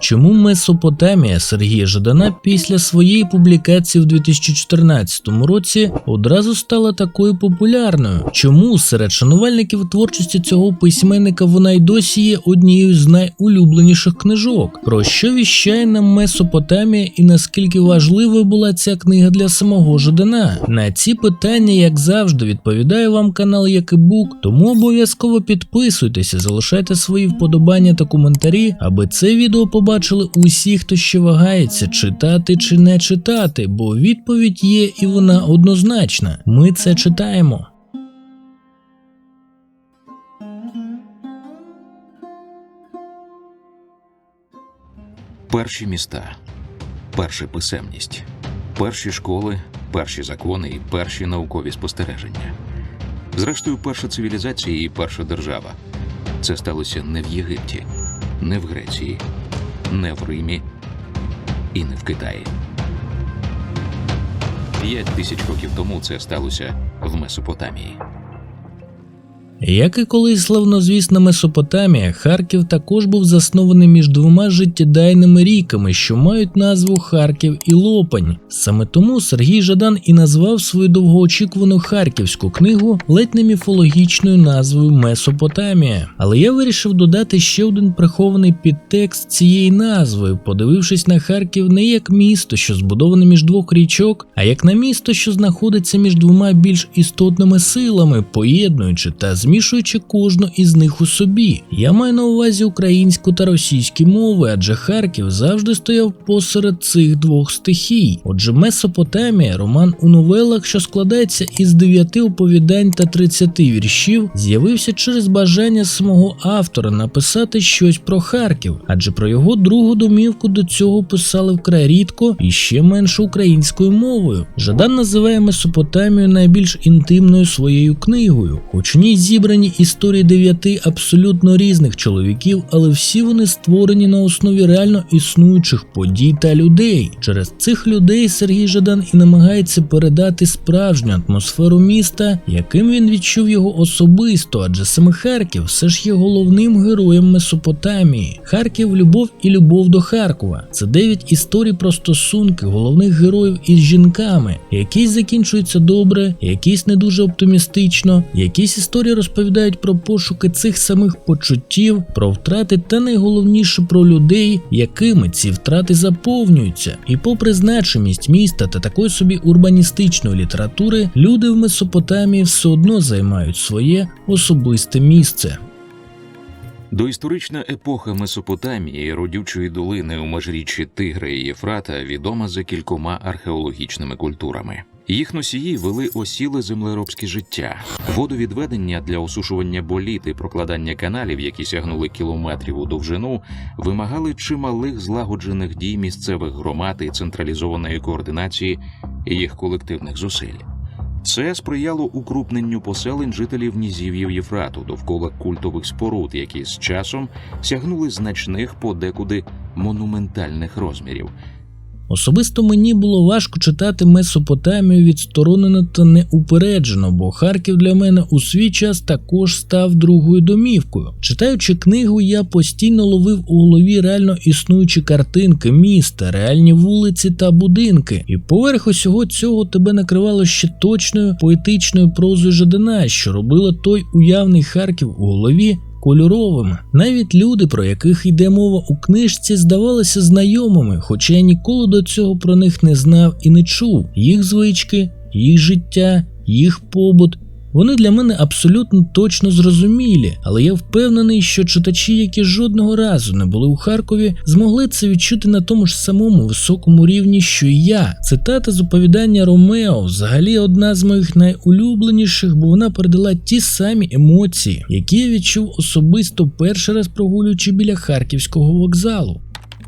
Чому Месопотамія Сергія Жадана після своєї публікації в 2014 році одразу стала такою популярною? Чому серед шанувальників творчості цього письменника вона й досі є однією з найулюбленіших книжок? Про що віщає нам Месопотамія і наскільки важливою була ця книга для самого Жадана? На ці питання, як завжди, відповідає вам канал Якибук, тому обов'язково підписуйтеся, залишайте свої вподобання та коментарі, аби це відео побачили усі, хто ще вагається, читати чи не читати, бо відповідь є і вона однозначна. Ми це читаємо. Перші міста, перша писемність, перші школи, перші закони і перші наукові спостереження. Зрештою, перша цивілізація і перша держава. Це сталося не в Єгипті, не в Греції, не в Римі і не в Китаї. П'ять тисяч років тому це сталося в Месопотамії. Як і колись славнозвісна Месопотамія, Харків також був заснований між двома життєдайними ріками, що мають назву Харків і Лопань. Саме тому Сергій Жадан і назвав свою довгоочікувану харківську книгу ледь не міфологічною назвою Месопотамія. Але я вирішив додати ще один прихований підтекст цієї назви, подивившись на Харків не як місто, що збудоване між двох річок, а як на місто, що знаходиться між двома більш істотними силами, поєднуючи та змішуючи кожну із них у собі. Я маю на увазі українську та російські мови, адже Харків завжди стояв посеред цих двох стихій. Отже, Месопотамія, роман у новелах, що складається із дев'яти оповідань та 30 віршів, з'явився через бажання самого автора написати щось про Харків, адже про його другу домівку до цього писали вкрай рідко і ще менше українською мовою. Жадан називає Месопотамію найбільш інтимною своєю книгою, хоч у ній зібрані історії дев'яти абсолютно різних чоловіків, але всі вони створені на основі реально існуючих подій та людей. Через цих людей Сергій Жадан і намагається передати справжню атмосферу міста, яким він відчув його особисто, адже саме Харків все ж є головним героєм Месопотамії. Харків любов і любов до Харкова. Це дев'ять історій про стосунки головних героїв із жінками, якісь закінчуються добре, якісь не дуже оптимістично, якісь історії розповідають про пошуки цих самих почуттів, про втрати та найголовніше про людей, якими ці втрати заповнюються. І попри значимість міста та такої собі урбаністичної літератури, люди в Месопотамії все одно займають своє особисте місце. Доісторична епоха Месопотамії, родючої долини у межріччі Тигра і Єфрата, відома за кількома археологічними культурами. Їх носії вели осіле землеробське життя, водовідведення для осушування боліт і прокладання каналів, які сягнули кілометрів у довжину, вимагали чималих злагоджених дій місцевих громад і централізованої координації їх колективних зусиль. Це сприяло укрупненню поселень жителів нізів'їв Єфрату довкола культових споруд, які з часом сягнули значних подекуди монументальних розмірів. Особисто мені було важко читати Месопотамію відсторонено та неупереджено, бо Харків для мене у свій час також став другою домівкою. Читаючи книгу, я постійно ловив у голові реально існуючі картинки міста, реальні вулиці та будинки, і поверх усього цього тебе накривало ще точною поетичною прозою Жадана, що робила той уявний Харків у голові кольоровими. Навіть люди, про яких йде мова у книжці, здавалися знайомими, хоча я ніколи до цього про них не знав і не чув. Їх звички, їх життя, їх побут. Вони для мене абсолютно точно зрозумілі, але я впевнений, що читачі, які жодного разу не були у Харкові, змогли це відчути на тому ж самому високому рівні, що і я. Цитата з оповідання Ромео взагалі одна з моїх найулюбленіших, бо вона передала ті самі емоції, які я відчув особисто перший раз прогулюючи біля харківського вокзалу.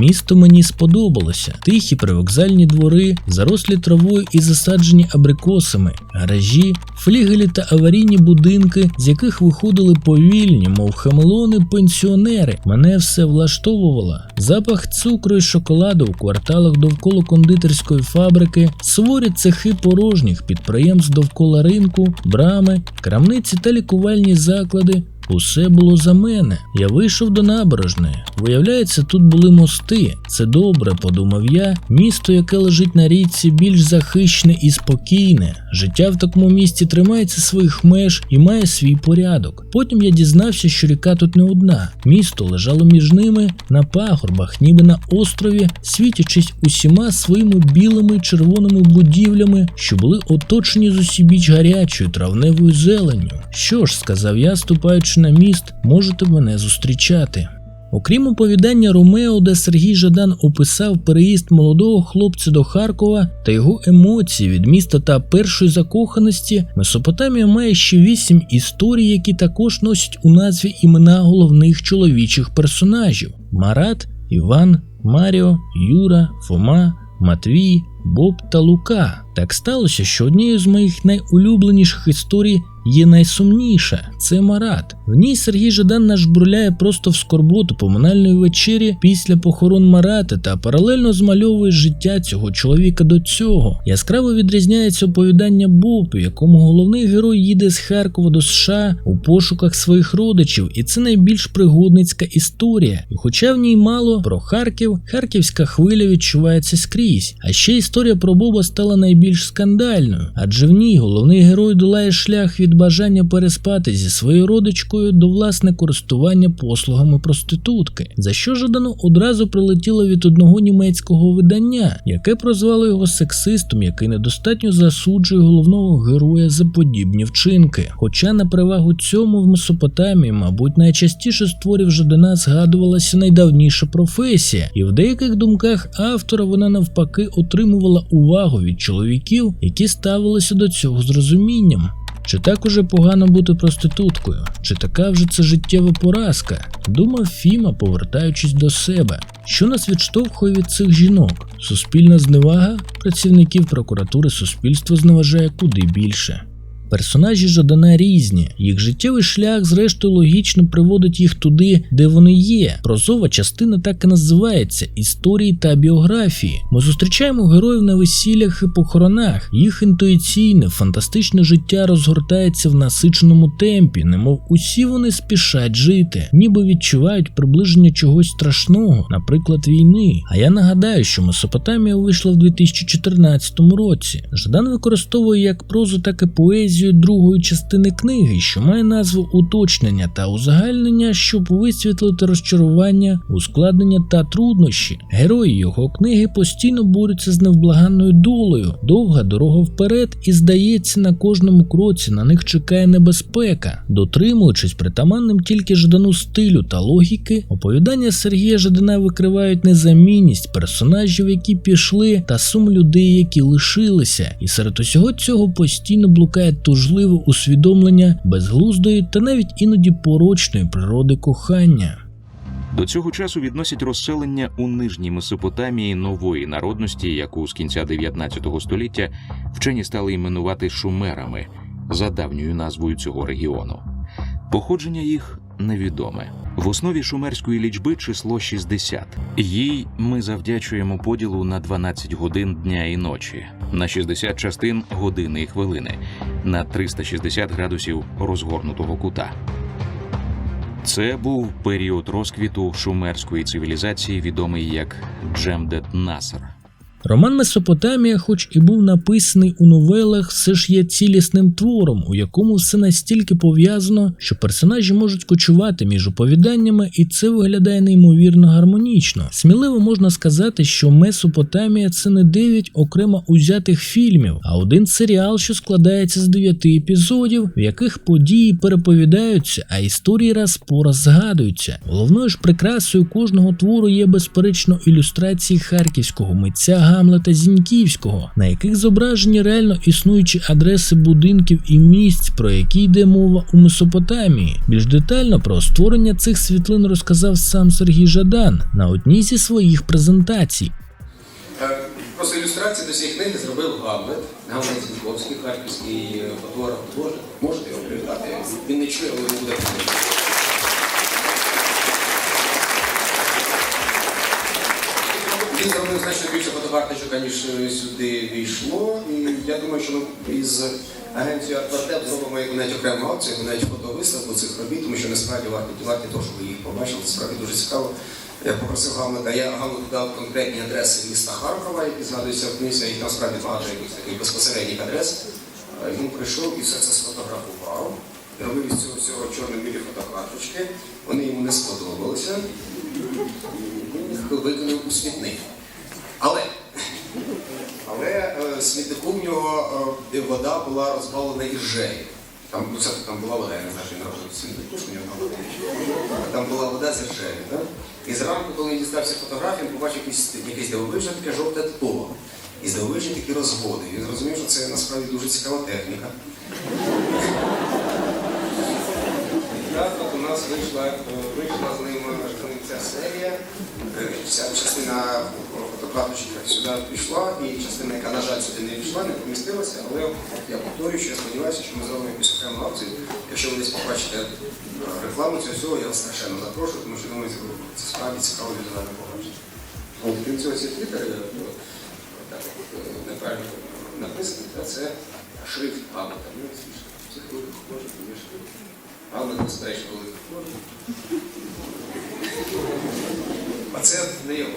Місто мені сподобалося. Тихі привокзальні двори, зарослі травою і засаджені абрикосами, гаражі, флігелі та аварійні будинки, з яких виходили повільні, мов хамелони, пенсіонери. Мене все влаштовувало. Запах цукру і шоколаду в кварталах довкола кондитерської фабрики, суворі цехи порожніх підприємств довкола ринку, брами, крамниці та лікувальні заклади. Усе було за мене. Я вийшов до набережної. Виявляється, тут були мости. Це добре, подумав я. Місто, яке лежить на річці, більш захищене і спокійне. Життя в такому місті тримається своїх меж і має свій порядок. Потім я дізнався, що ріка тут не одна. Місто лежало між ними на пагорбах, ніби на острові, світячись усіма своїми білими червоними будівлями, що були оточені з усібіч гарячою травневою зеленню. Що ж, сказав я, ступаючи на міст, можете мене зустрічати. Окрім оповідання Ромео, де Сергій Жадан описав переїзд молодого хлопця до Харкова та його емоції від міста та першої закоханості, Месопотамія має ще вісім історій, які також носять у назві імена головних чоловічих персонажів: Марат, Іван, Маріо, Юра, Фома, Матвій, Боб та Лука. Так сталося, що однією з моїх найулюбленіших історій є найсумніша це Марат. В ній Сергій Жадан наш бурляє просто в скорботу поминальної вечері після похорон Марата та паралельно змальовує життя цього чоловіка до цього. Яскраво відрізняється оповідання Боб, в якому головний герой їде з Харкова до США у пошуках своїх родичів, і це найбільш пригодницька історія. І хоча в ній мало про Харків, харківська хвиля відчувається скрізь. А ще історія про Боба стала найбільш скандальною, адже в ній головний герой долає шлях від бажання переспати зі своєю родичкою до власне користування послугами проститутки, за що Жадану одразу прилетіло від одного німецького видання, яке прозвало його сексистом, який недостатньо засуджує головного героя за подібні вчинки. Хоча на перевагу цьому в Месопотамії, мабуть, найчастіше з творів Жадана згадувалася найдавніша професія, і в деяких думках автора вона навпаки отримувала увагу від чоловіків, які ставилися до цього з розумінням. Чи так уже погано бути проституткою? Чи така вже це життєва поразка? Думав Фіма, повертаючись до себе. Що нас відштовхує від цих жінок? Суспільна зневага працівників прокуратури суспільство зневажає куди більше. Персонажі Жадана різні, їх життєвий шлях, зрештою, логічно приводить їх туди, де вони є. Прозова частина так і називається історії та біографії. Ми зустрічаємо героїв на весіллях і похоронах. Їх інтуїційне, фантастичне життя розгортається в насиченому темпі, немов усі вони спішать жити, ніби відчувають приближення чогось страшного, наприклад, війни. А я нагадаю, що Месопотамія вийшла в 2014 році. Жадан використовує як прозу, так і поезію другої частини книги, що має назву уточнення та узагальнення, щоб висвітлити розчарування, ускладнення та труднощі. Герої його книги постійно борються з невблаганною долею, довга дорога вперед, і здається, на кожному кроці на них чекає небезпека. Дотримуючись притаманним тільки Жадану стилю та логіки, оповідання Сергія Жадана викривають незамінність персонажів, які пішли, та сум людей, які лишилися, і серед усього цього постійно блукає тужливе усвідомлення безглуздої та навіть іноді порочної природи кохання. До цього часу відносять розселення у нижній Месопотамії нової народності, яку з кінця 19 століття вчені стали іменувати шумерами за давньою назвою цього регіону. Походження їх невідоме. В основі шумерської лічби число 60. Їй ми завдячуємо поділу на 12 годин дня і ночі, на 60 частин години і хвилини, на 360 градусів розгорнутого кута. Це був період розквіту шумерської цивілізації, відомий як Джемдет Наср. Роман Месопотамія, хоч і був написаний у новелах, все ж є цілісним твором, у якому все настільки пов'язано, що персонажі можуть кочувати між оповіданнями, і це виглядає неймовірно гармонічно. Сміливо можна сказати, що Месопотамія це не дев'ять окремо узятих фільмів, а один серіал, що складається з дев'яти епізодів, в яких події переповідаються, а історії раз по раз згадуються. Головною ж прикрасою кожного твору є безперечно ілюстрації харківського митця Гамлета Зіньківського, на яких зображені реально існуючі адреси будинків і місць, про які йде мова у Месопотамії. Більш детально про створення цих світлин розказав сам Сергій Жадан на одній зі своїх презентацій. Е, Просто ілюстрації до цієї книги зробив Гамлет, Гамлет Зіньковський, харківський е, фотограф художник. Можете його привітати? Він не чує, але буде. Він зробив значно більше фотокарточок, ніж е, сюди війшло. І я думаю, що ми із агенцією Артвартеп зробимо яку навіть окрему акцію, навіть фотовиставку цих робіт, тому що насправді варті варті того, щоб ви їх побачили. Справді дуже цікаво. Я попросив Гамлета, я Гамлету дав конкретні адреси міста Харкова, які згадуються в книзі, їх насправді багато якихось таких безпосередніх адрес. Е, Він прийшов і все це сфотографував. Робив із цього всього чорно-білі фотокарточки. Вони йому не сподобалися. Викинув у смітник. Але, але е, смітнику нього е, вода була розбавлена іржею. Там, ну, це, там була вода, я не знаю, що він робив смітнику, що в нього вода. Там була вода з іржею. Да? І зранку, коли він дістався фотографію, він побачив якийсь, якийсь дивовижне таке жовте тло. І дивовижні такі розводи. Він зрозумів, що це насправді дуже цікава техніка. Так, у нас вийшла, е, вийшла з ним е, серія. Е, Вся частина фотокарточка сюди пішла, і частина, яка, на жаль, сюди не пішла, не помістилася, але я повторюю, що я сподіваюся, що ми зробимо якусь окрему акцію. Якщо ви десь побачите е, рекламу цього всього, я вас страшенно запрошую, тому що думаю, це- це справді цікаво візуально побачити. От, крім цього, ці твіттери, е, е, неправильно написані, це шрифт Гамлета. Ну, цих великих художників є шрифт. Гамлет, безперечно, великий художник. Це не його.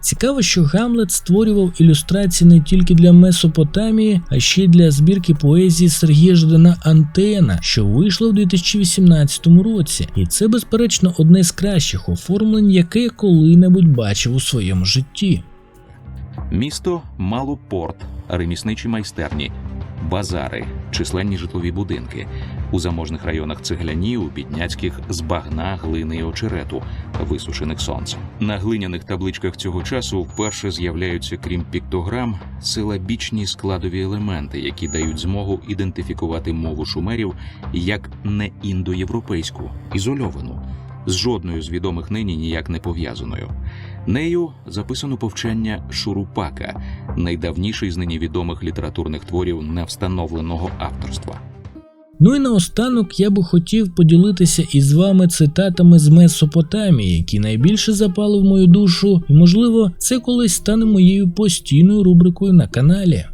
Цікаво, що Гамлет створював ілюстрації не тільки для Месопотамії, а ще й для збірки поезії Сергія Ждана Антена, що вийшла в 2018 році. І це, безперечно, одне з кращих оформлень, яке я коли-небудь бачив у своєму житті. Місто мало порт, ремісничі майстерні, базари, численні житлові будинки. У заможних районах цегляні, у підняцьких з багна, глини і очерету, висушених сонцем. На глиняних табличках цього часу вперше з'являються, крім піктограм, силабічні складові елементи, які дають змогу ідентифікувати мову шумерів як не індоєвропейську, ізольовану, з жодною з відомих нині ніяк не пов'язаною. Нею записано повчання Шурупака, найдавніший з нині відомих літературних творів невстановленого авторства. Ну і наостанок я би хотів поділитися із вами цитатами з Месопотамії, які найбільше запали в мою душу, і можливо, це колись стане моєю постійною рубрикою на каналі.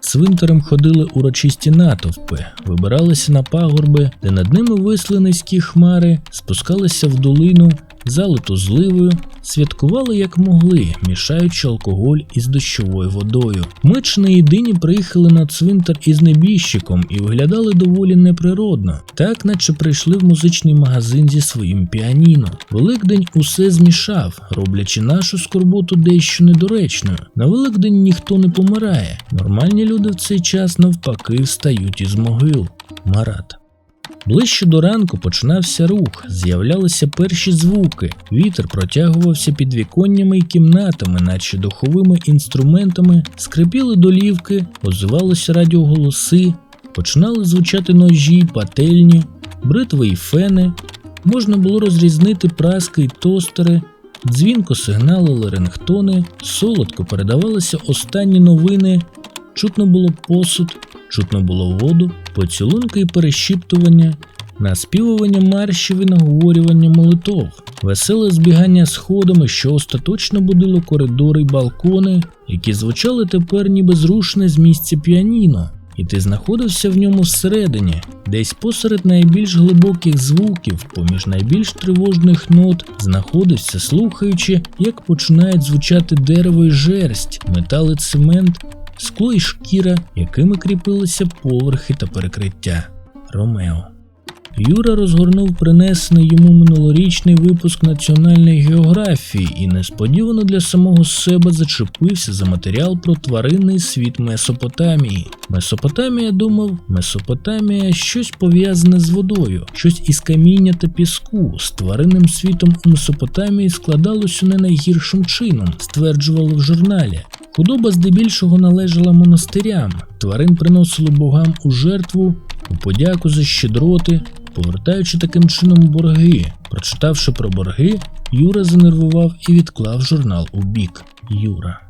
Цвинтарем ходили урочисті натовпи, вибиралися на пагорби, де над ними висли низькі хмари, спускалися в долину, залиту зливою, святкували як могли, мішаючи алкоголь із дощовою водою. Ми ж не єдині приїхали на цвинтар із небіжчиком і виглядали доволі неприродно, так наче прийшли в музичний магазин зі своїм піаніно. Великдень усе змішав, роблячи нашу скорботу дещо недоречною. На Великдень ніхто не помирає. Нормальні люди в цей час навпаки встають із могил. Марат. Ближче до ранку починався рух, з'являлися перші звуки. Вітер протягувався під віконнями і кімнатами, наче духовими інструментами, скрипіли долівки, озивалися радіоголоси, починали звучати ножі, пательні, бритви і фени. Можна було розрізнити праски й тостери, дзвінко сигналили рингтони, солодко передавалися останні новини, чутно було посуд, чутно було воду, поцілунки і перешіптування, наспівування маршів і наговорювання молитов, веселе збігання сходами, що остаточно будило коридори й балкони, які звучали тепер ніби зрушне з місця піаніно. І ти знаходився в ньому всередині, десь посеред найбільш глибоких звуків, поміж найбільш тривожних нот, знаходився, слухаючи, як починають звучати дерево й жерсть, метал і цемент, скло і шкіра, якими кріпилися поверхи та перекриття. Ромео. Юра розгорнув принесений йому минулорічний випуск національної географії і несподівано для самого себе зачепився за матеріал про тваринний світ Месопотамії. Месопотамія думав, Месопотамія щось пов'язане з водою, щось із каміння та піску. З тваринним світом у Месопотамії складалося не найгіршим чином, стверджували в журналі. Худоба здебільшого належала монастирям, тварин приносили богам у жертву, у подяку за щедроти, повертаючи таким чином борги. Прочитавши про борги, Юра занервував і відклав журнал у бік. Юра.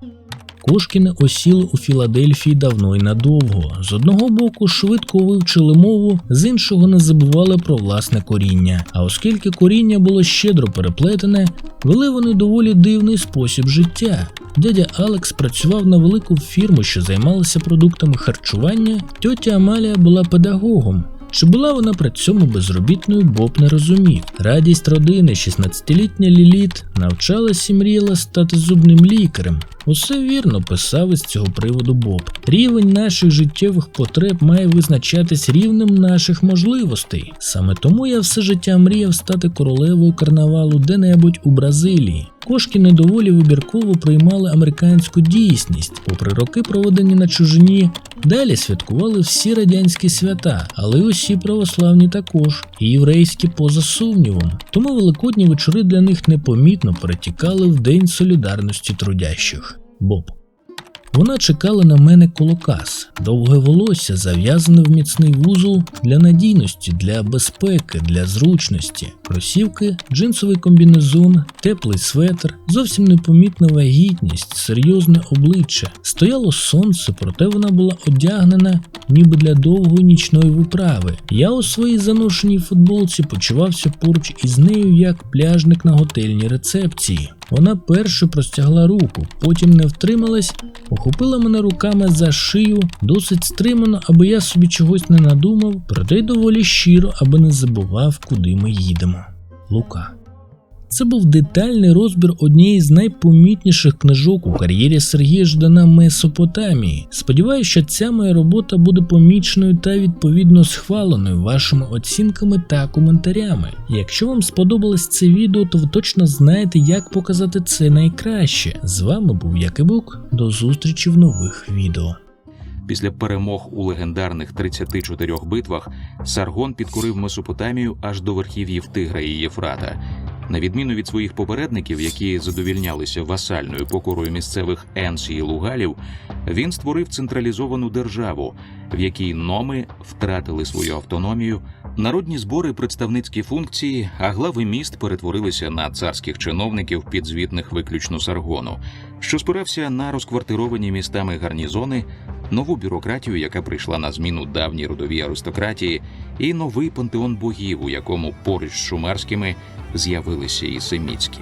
Кошкіни осіли у Філадельфії давно і надовго. З одного боку швидко вивчили мову, з іншого не забували про власне коріння. А оскільки коріння було щедро переплетене, вели вони доволі дивний спосіб життя. Дядя Алекс працював на велику фірму, що займалася продуктами харчування. Тьотя Амалія була педагогом. Чи була вона при цьому безробітною, Боб не розумів. Радість родини, 16-літня Ліліт, навчалась і мріяла стати зубним лікарем. Усе вірно писав із цього приводу Боб. Рівень наших життєвих потреб має визначатись рівнем наших можливостей. Саме тому я все життя мріяв стати королевою карнавалу де-небудь у Бразилії. Кошки недоволі вибірково приймали американську дійсність, попри роки, проведені на чужині, далі святкували всі радянські свята, але й усі православні також, і єврейські поза сумнівом. Тому великодні вечори для них непомітно перетікали в День солідарності трудящих. Боб. Вона чекала на мене колокас, довге волосся зав'язане в міцний вузол для надійності, для безпеки, для зручності, кросівки, джинсовий комбінезон, теплий светр, зовсім непомітна вагітність, серйозне обличчя. Стояло сонце, проте вона була одягнена ніби для довгої нічної виправи. Я у своїй заношеній футболці почувався поруч із нею як пляжник на готельній рецепції. Вона перше простягла руку, потім не втрималась, охопила мене руками за шию, досить стримано, аби я собі чогось не надумав, проте й доволі щиро, аби не забував, куди ми їдемо. Лука. Це був детальний розбір однієї з найпомітніших книжок у кар'єрі Сергія Ждана Месопотамії. Сподіваюся, що ця моя робота буде поміченою та відповідно схваленою вашими оцінками та коментарями. Якщо вам сподобалось це відео, то ви точно знаєте, як показати це найкраще. З вами був Якибук. До зустрічі в нових відео. Після перемог у легендарних 34 битвах Саргон підкорив Месопотамію аж до верхів'їв Тигра і Єфрата. На відміну від своїх попередників, які задовільнялися васальною покорою місцевих енсі і лугалів, він створив централізовану державу, в якій номи втратили свою автономію, народні збори, представницькі функції, а глави міст перетворилися на царських чиновників, підзвітних виключно Саргону, що спирався на розквартировані містами гарнізони, нову бюрократію, яка прийшла на зміну давній родовій аристократії, і новий пантеон богів, у якому поруч з шумерськими з'явилися і семітські.